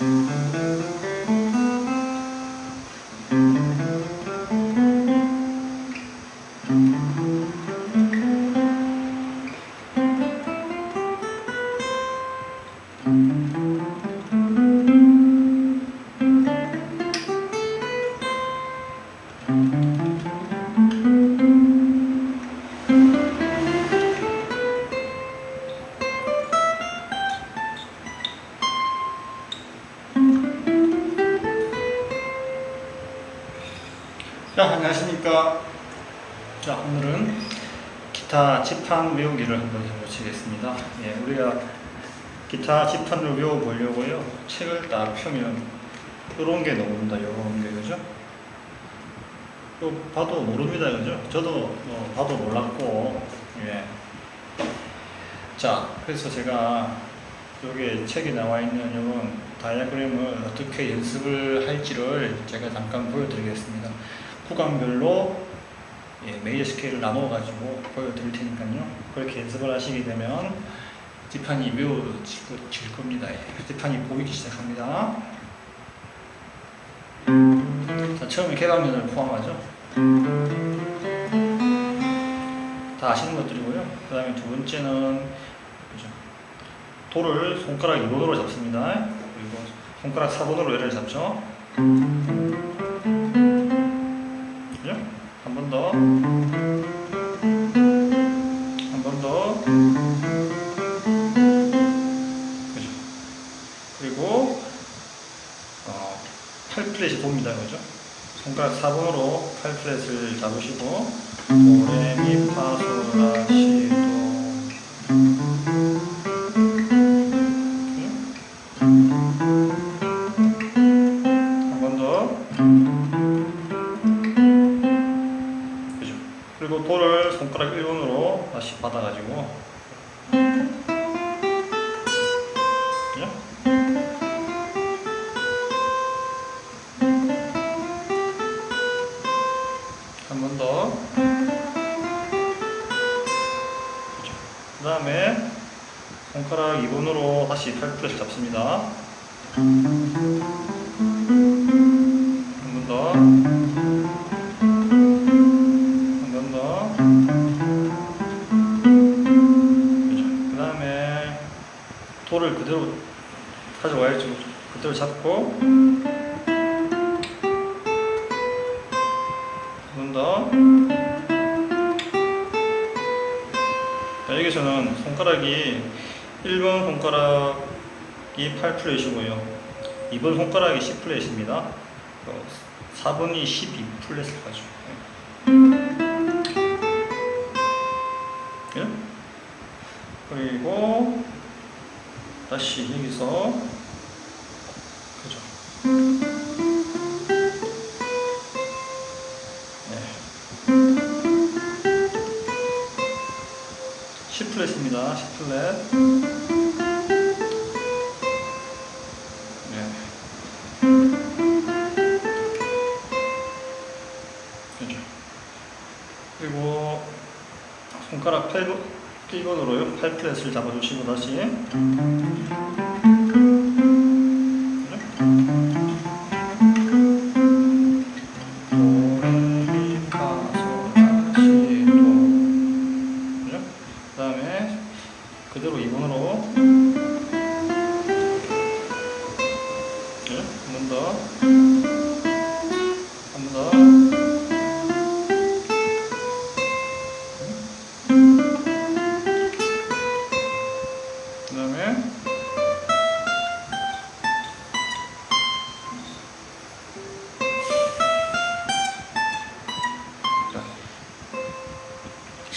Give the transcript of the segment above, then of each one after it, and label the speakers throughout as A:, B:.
A: thank mm -hmm. you 자, 안녕하십니까. 자, 오늘은 기타 지판 외우기를 한번 해보시겠습니다. 예, 우리가 기타 지판을 외워보려고요. 책을 딱 펴면 이런 게 나옵니다. 이런 게, 그죠? 요 봐도 모릅니다. 그죠? 저도 어, 봐도 몰랐고, 예. 자, 그래서 제가 여기 책에 나와 있는 이런 다이아그램을 어떻게 연습을 할지를 제가 잠깐 보여드리겠습니다. 구간별로 예, 메이저 스케일을 나눠 가지고 보여드릴 테니까요. 그렇게 연습을 하시게 되면 지판이 외워질 겁니다. 예, 지판이 보이기 시작합니다. 자, 처음에 개방면을 포함하죠. 다 아시는 것들이고요. 그 다음에 두 번째는 그죠? 돌을 손가락 2번으로 잡습니다. 그리고 손가락 4번으로 얘를 잡죠. 돕니다. 그죠? 손가락 4번으로 팔 플랫을 잡으시고 도레미파솔라 시도 한 번 더. 그죠? 그리고 돌을 손가락 1번으로 다시 받아가지고. 2번으로 다시 팔프레스 잡습니다. 한 번 더. 한 번 더. 그 다음에 돌을 그대로 가져와야죠. 그대로 잡고. 한 번 더. 자, 여기서는 손가락이 1번 손가락이 8플랫이고요. 2번 손가락이 10플랫입니다. 4번이 12플랫을 가지고. 예? 그리고 다시 여기서 그죠? 10플랫입니다. 10플랫. 네. 그죠? 그리고 손가락 8번, 1번으로요. 8플랫을 잡아주시고 다시. 그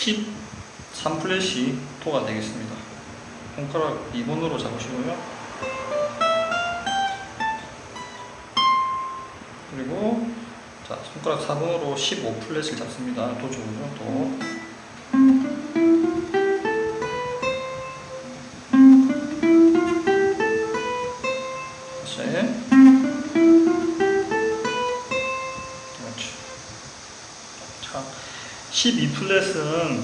A: 13플랫이 토가 되겠습니다. 손가락 2번으로 잡으시고요. 그리고 자, 손가락 4번으로 15플랫을 잡습니다. 도 좋으죠? 도. 다시. 12 플랫은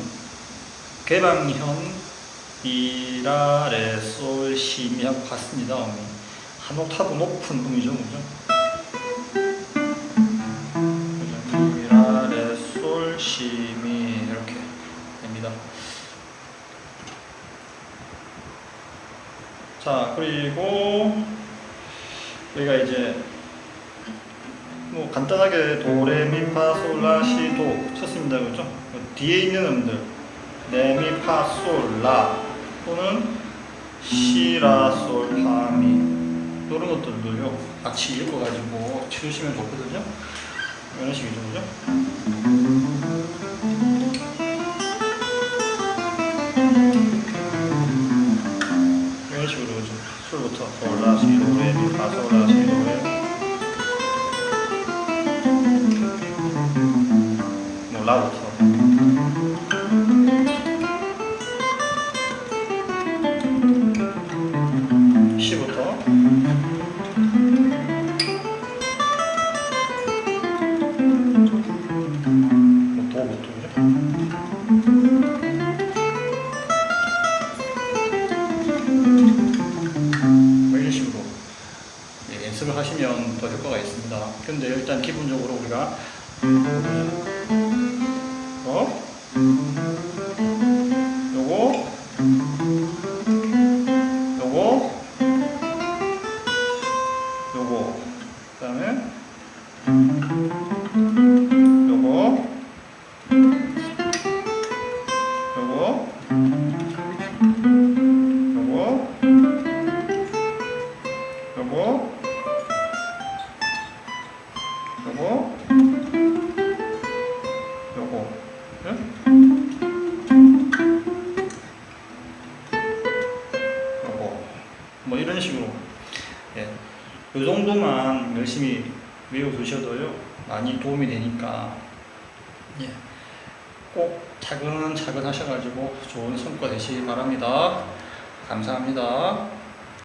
A: 개방현 미라 레 솔 시미하고 같습니다. 한 옥타브 높은 음이죠, 그죠? 그죠? 미라, 레, 솔, 시, 미 이렇게 됩니다. 자, 그리고 우리가 이제 뭐 간단하게 도, 레, 미, 파, 솔, 라, 시, 도 쳤습니다, 그죠? 그 뒤에 있는 음들 레, 미, 파, 솔, 라 또는 시, 라, 솔, 파, 미 이런 것들도요 같이 읽어가지고 치우시면 좋거든요. 이런 식이죠, 그죠? 뭐 도부터 그죠? 뭐 예, 연습을 하시면 더 효과가 있습니다. 근데 일단 기본적으로 우리가 어? 요거 요거 응? 요거 뭐 이런 식으로 예. 요 정도만 열심히 외워두셔도요 많이 도움이 되니까 예. 꼭 차근차근 하셔가지고 좋은 성과 되시기 바랍니다. 감사합니다.